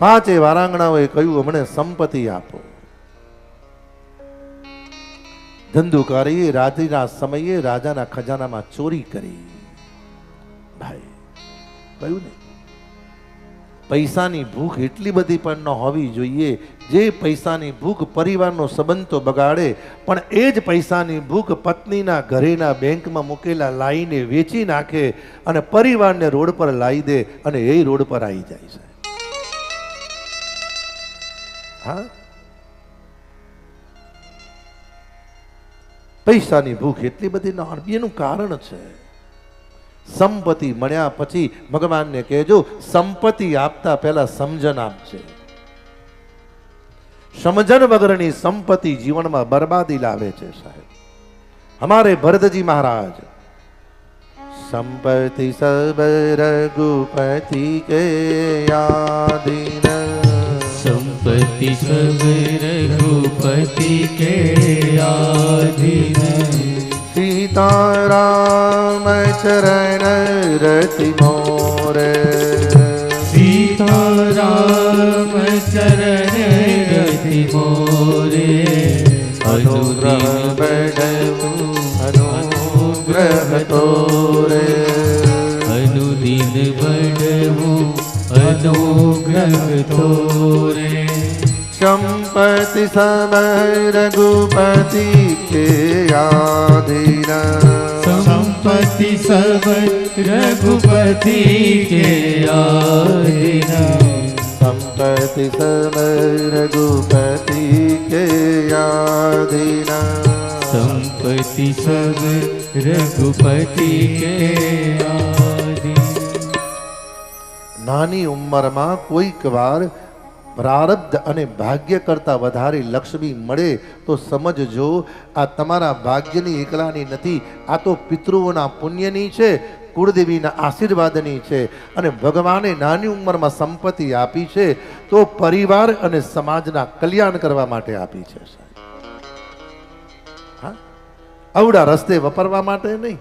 પાંચે વારાંગણાઓએ કહ્યું, અમને સંપત્તિ આપો. ધંધુકારીએ રાત્રિના સમયે રાજાના ખજાનામાં ચોરી કરી. ભાઈ, કહ્યું ને, પૈસાની ભૂખ એટલી બધી પણ ન હોવી જોઈએ. જે પૈસાની ભૂખ પરિવારનો સંબંધ તો બગાડે, પણ એ જ પૈસાની ભૂખ પત્નીના ઘરેના બેંકમાં મૂકેલા લાઈને વેચી નાખે અને પરિવારને રોડ પર લાવી દે અને એ રોડ પર આવી જાય છે. હા? પૈસાની ભૂખ એટલી બધી ન એનું કારણ છે. સંપત્તિ મળ્યા પછી ભગવાનને કહેજો, સંપત્તિ આપતા પહેલા સમજણ આપજે. સમજણ વગરની સંપત્તિ જીવનમાં બરબાદી લાવે છે સાહેબ. હમારે ભરતજી મહારાજ, સંપત્તિ સબ રઘુપતિ કે યાદીન संपत्ति सब रघुपति के आधीन सीताराम चरण रति मोर सीता राम चरण रति मोरे अनुग्रह बड़ऊ अनुग्रह तोरे अनुदिन बढ़ऊ अनुग्रह तोरे संपत्ति सब रघुपति के आधीन संपत्ति सब रघुपति के आधीन संपत्ति सब रघुपति के आधीन संपत्ति सब रघुपति के आधीन નાની ઉંમરમાં કોઈક વાર પ્રારબ્ધ અને ભાગ્ય કરતાં વધારે લક્ષ્મી મળે તો સમજજો, આ તમારા ભાગ્યની એકલાની નથી, આ તો પિતૃઓના પુણ્યની છે, કુળદેવીના આશીર્વાદની છે અને ભગવાને નાની ઉંમરમાં સંપત્તિ આપી છે, તો પરિવાર અને સમાજના કલ્યાણ કરવા માટે આપી છે અવડા રસ્તે વપરવા માટે નહીં.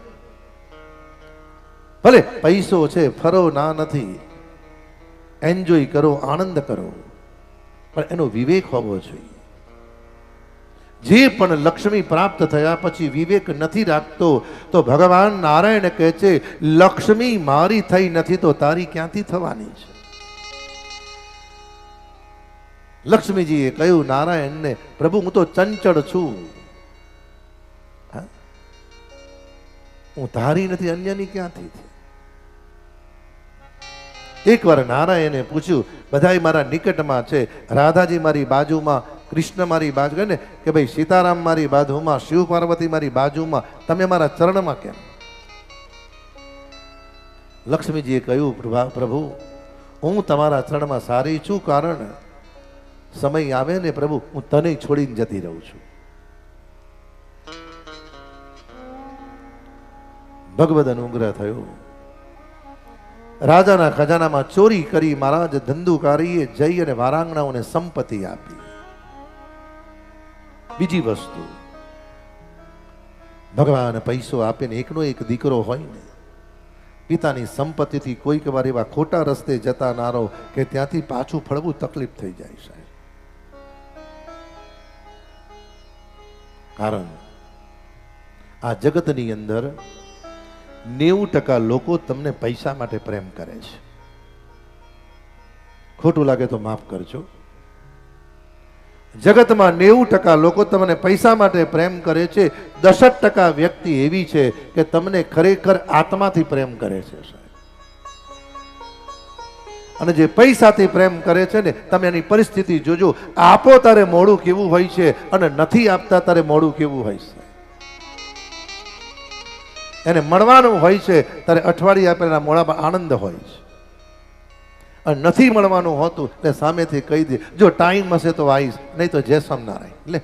ભલે પૈસો છે, ફરો ના નથી. એન્જોય કરો, આનંદ કરો. પણ એનો વિવેક હોવો જોઈએ. જે પણ લક્ષ્મી પ્રાપ્ત થયા પછી વિવેક નથી રાખતો, તો ભગવાન નારાયણ કહે છે, લક્ષ્મી મારી થઈ નથી, તો તારી ક્યાંથી થવાની છે? લક્ષ્મીજીએ કહ્યું, નારાયણને, પ્રભુ, હું તો ચંચળ છું. હું? તારી નથી, અન્યની ક્યાંથી એકવાર નારાયણે પૂછ્યું, બધાય મારા નિકટમાં છે. રાધાજી મારી બાજુમાં, કૃષ્ણ મારી બાજુ ને કે ભાઈ, સીતારામ મારી બાજુમાં, શિવ પાર્વતી મારી બાજુમાં, તમે મારા ચરણમાં કેમ? લક્ષ્મીજીએ કહ્યું, પ્રભુ હું તમારા ચરણમાં સારી છું કારણ સમય આવે ને પ્રભુ, હું તને છોડીને જતી રહું છું. ભગવદ અનુગ્રહ થયો. રાજાના ખજાનામાં ચોરી કરી મહારાજ ધંધુકારીએ જઈ અને વારાંગણાઓને સંપત્તિ આપી. બીજી વસ્તુ, ભગવાન પૈસો આપીને એકનો એક દીકરો હોય ને, પિતાની સંપત્તિથી કોઈક વાર એવા ખોટા રસ્તે જતા નારો કે ત્યાંથી પાછું ફળવું તકલીફ થઈ જાય સાહેબ. કારણ, આ જગતની અંદર નેવું ટકા લોકો તમને પૈસા માટે પ્રેમ કરે છે. ખોટું લાગે તો માફ કરજો. જગતમાં નેવું ટકા લોકો તમને પૈસા માટે પ્રેમ કરે છે. દસઠ ટકા વ્યક્તિ એવી છે કે તમને ખરેખર આત્માથી પ્રેમ કરે છે, સાહેબ. અને જે પૈસાથી પ્રેમ કરે છે ને, તમે એની પરિસ્થિતિ જોજો. આપો તારે મોડું કેવું હોય છે અને નથી આપતા તારે મોડું કેવું હોય છે. એને મળવાનું હોય છે, ત્યારે અઠવાડિયે આપેલા મોડામાં આનંદ હોય છે. અને નથી મળવાનું હોતું, એટલે સામેથી કહી દે, જો ટાઈમ હશે તો આવીશ, નહીં તો જય સ્વામિનારાયણ. લે.